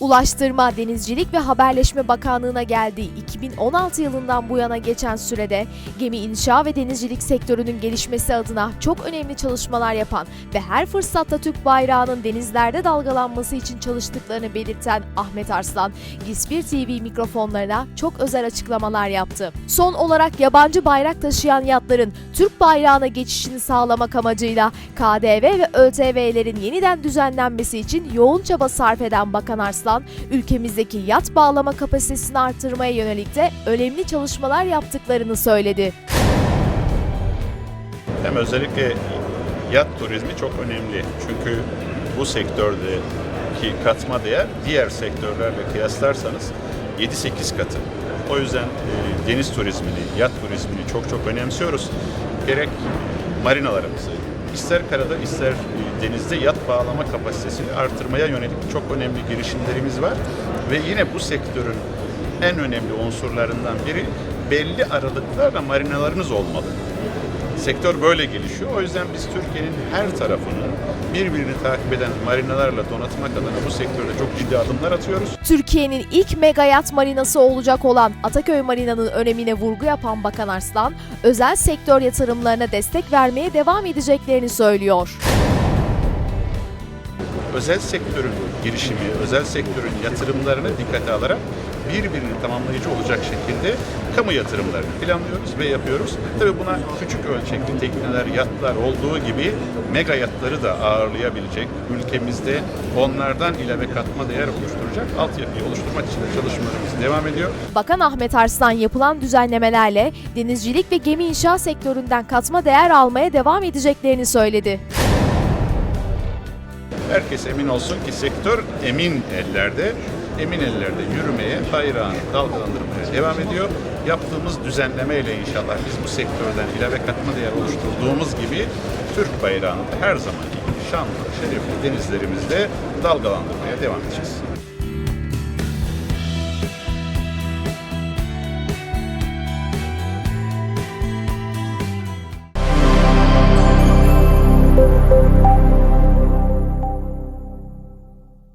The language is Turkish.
Ulaştırma, Denizcilik ve Haberleşme Bakanlığı'na geldiği 2016 yılından bu yana geçen sürede gemi inşa ve denizcilik sektörünün gelişmesi adına çok önemli çalışmalar yapan ve her fırsatta Türk bayrağının denizlerde dalgalanması için çalıştıklarını belirten Ahmet Arslan, GİS1 TV mikrofonlarına çok özel açıklamalar yaptı. Son olarak yabancı bayrak taşıyan yatların Türk bayrağına geçişini sağlamak amacıyla KDV ve ÖTV'lerin yeniden düzenlenmesi için yoğun çaba sarf eden Bakan Arslan, ülkemizdeki yat bağlama kapasitesini artırmaya yönelik de önemli çalışmalar yaptıklarını söyledi. Hem özellikle yat turizmi çok önemli. Çünkü bu sektördeki katma değer diğer sektörlerle kıyaslarsanız 7-8 katı. O yüzden e, deniz turizmini, yat turizmini çok çok önemsiyoruz. Gerek marinalarımızı, ister karada ister e, denizde yat bağlama kapasitesini artırmaya yönelik çok önemli girişimlerimiz var. Ve yine bu sektörün en önemli unsurlarından biri belli aralıklarla marinalarınız olmalı. Sektör böyle gelişiyor. O yüzden biz Türkiye'nin her tarafını birbirini takip eden marinalarla donatmak adına bu sektörde çok ciddi adımlar atıyoruz. Türkiye'nin ilk mega yat marinası olacak olan Ataköy Marina'nın önemine vurgu yapan Bakan Arslan, özel sektör yatırımlarına destek vermeye devam edeceklerini söylüyor. Özel sektörün girişimi, özel sektörün yatırımlarını dikkate alarak birbirini tamamlayıcı olacak şekilde kamu yatırımlarını planlıyoruz ve yapıyoruz. Tabii buna küçük ölçekli tekneler, yatlar olduğu gibi mega yatları da ağırlayabilecek, ülkemizde onlardan ilave katma değer oluşturacak altyapıyı oluşturmak için de çalışmalarımız devam ediyor. Bakan Ahmet Arslan yapılan düzenlemelerle denizcilik ve gemi inşa sektöründen katma değer almaya devam edeceklerini söyledi. Herkes emin olsun ki sektör emin ellerde, emin ellerde yürümeye, bayrağını dalgalandırmaya devam ediyor. Yaptığımız düzenlemeyle inşallah biz bu sektörden ilave katma değer oluşturduğumuz gibi Türk bayrağını da her zaman şanlı, şerefli denizlerimizde dalgalandırmaya devam edeceğiz.